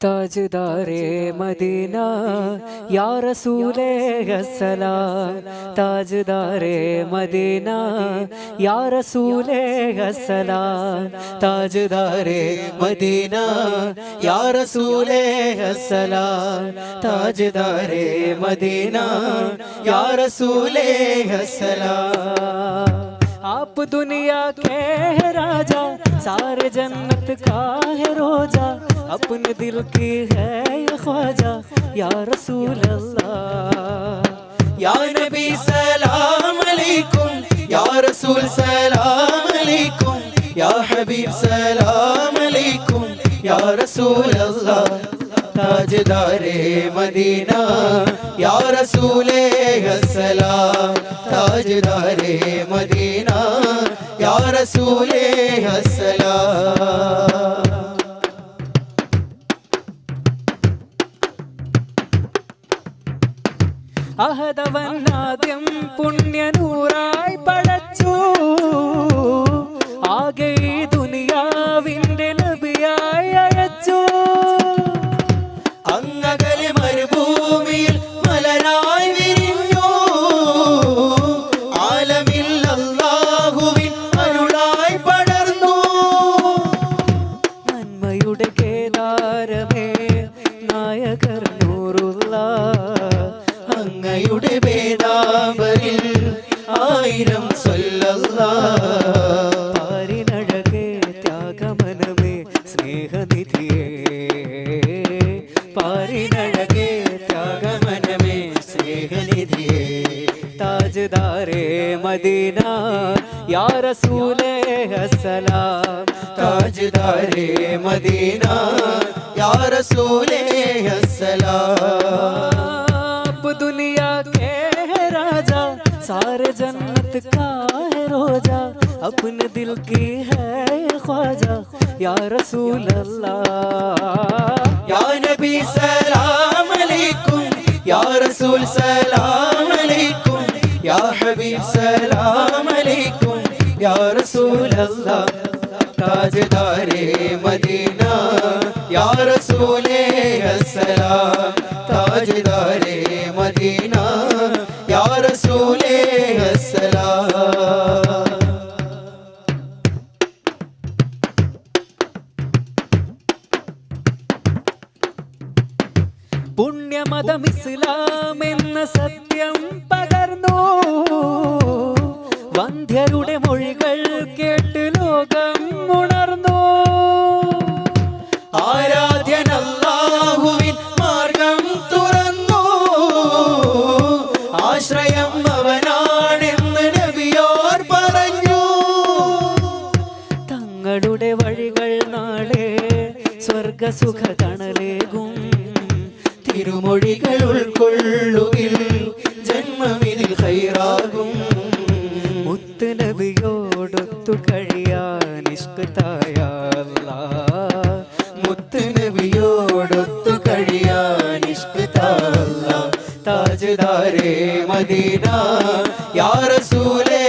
تاجدار مدینہ، یا رسول السلام، تاجدار مدینہ، یا رسول السلام، تاجدار مدینہ، یا رسول السلام، تاجدار مدینہ، یا رسول السلام۔ آپ دنیا کے راجا، سارے جنت کا ہے روجہ اپنے دل کی ہے یہ خواجہ، یا رسول اللہ۔ یا نبی سلام علیکم، یا رسول سلام علیکم، یا حبیب سلام علیکم، یا رسول اللہ۔ تاجدار مدینہ، یا رسول السلام۔ تاجدار مدینہ، یا رسول السلام۔ അഹതവൻ ആദ്യം പുണ്യനൂറായി പടച്ചു. ആകെ ദുനിയാവിന്റെ നബിയായി അയച്ചു. അങ്ങകലി അങ്ങയുടെ വേദാവരിൽ ആയിരം സ്വല്ലല്ലാ പാരിനഴകേ ത്യാഗമനമേ സ്നേഹനിധിയേ. പാരിനഴകേ ത്യാഗമനമേ സ്നേഹനിധിയേ. താജ്ദാരേ മദീന യാ റസൂലേ അസ്സലാം താജ്ദാരെ മദീന യാ റസൂലേ جنت کا ہے روزہ، اپنے دل کی ہے خواجہ۔ یا رسول اللہ، یا نبی سلام علیکم، یا رسول سلام علیکم، یا حبیب سلام علیکم، یا رسول اللہ۔ تاجدار مدینہ، یا رسول السلام۔ تاجدار مدینہ പുണ്യമതം ഇസ്ലാം എന്ന സത്യം പകർന്നു. വന്ധ്യരുടെ മൊഴികൾ കേട്ട് ലോകം ഉണർന്നു. ആരാധ്യൻ അല്ലാഹുവിൻ മാർഗം തുറന്നു. ആശ്രയം അവനാണെന്ന് നബിയോർ പറഞ്ഞു. തങ്ങളുടെ വഴികൾ നാളെ സ്വർഗസുഖ തണലേകും തിരുമൊഴികൾ ഉൾക്കൊള്ളുകിൽ ജന്മമിതിൽ ഹൈറാകും മുത്ത് നബിയോടൊത്തു കഴിയാൻ ഇഷ്കത്തായ അല്ലാഹ്. മുത്ത് നബിയോടൊത്തു കഴിയാൻ ഇഷ്കത്താല്ല താജ്ദാരെ മദീന യാ റസൂലേ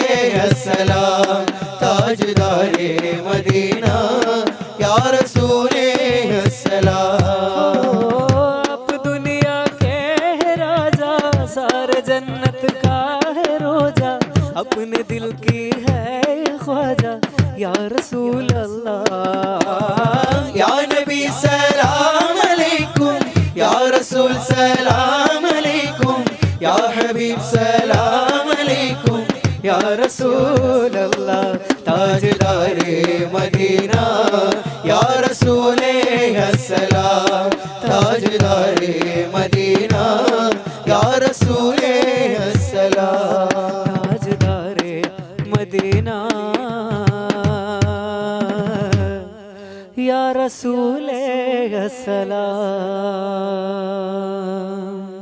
അസ്സലാം. താജ്ദാരെ മദീന യാ अपने दिल की है ये ख्वाजा या रसूल अल्लाह या नबी सलाम अलैकुम या रसूल सलाम अलैकुम या हबीब सलाम अलैकुम या रसूल अल्लाह ताजदारे मदीना या रसूले सलाम ताजदारे मदीना या रसूले റസൂലേ സലാം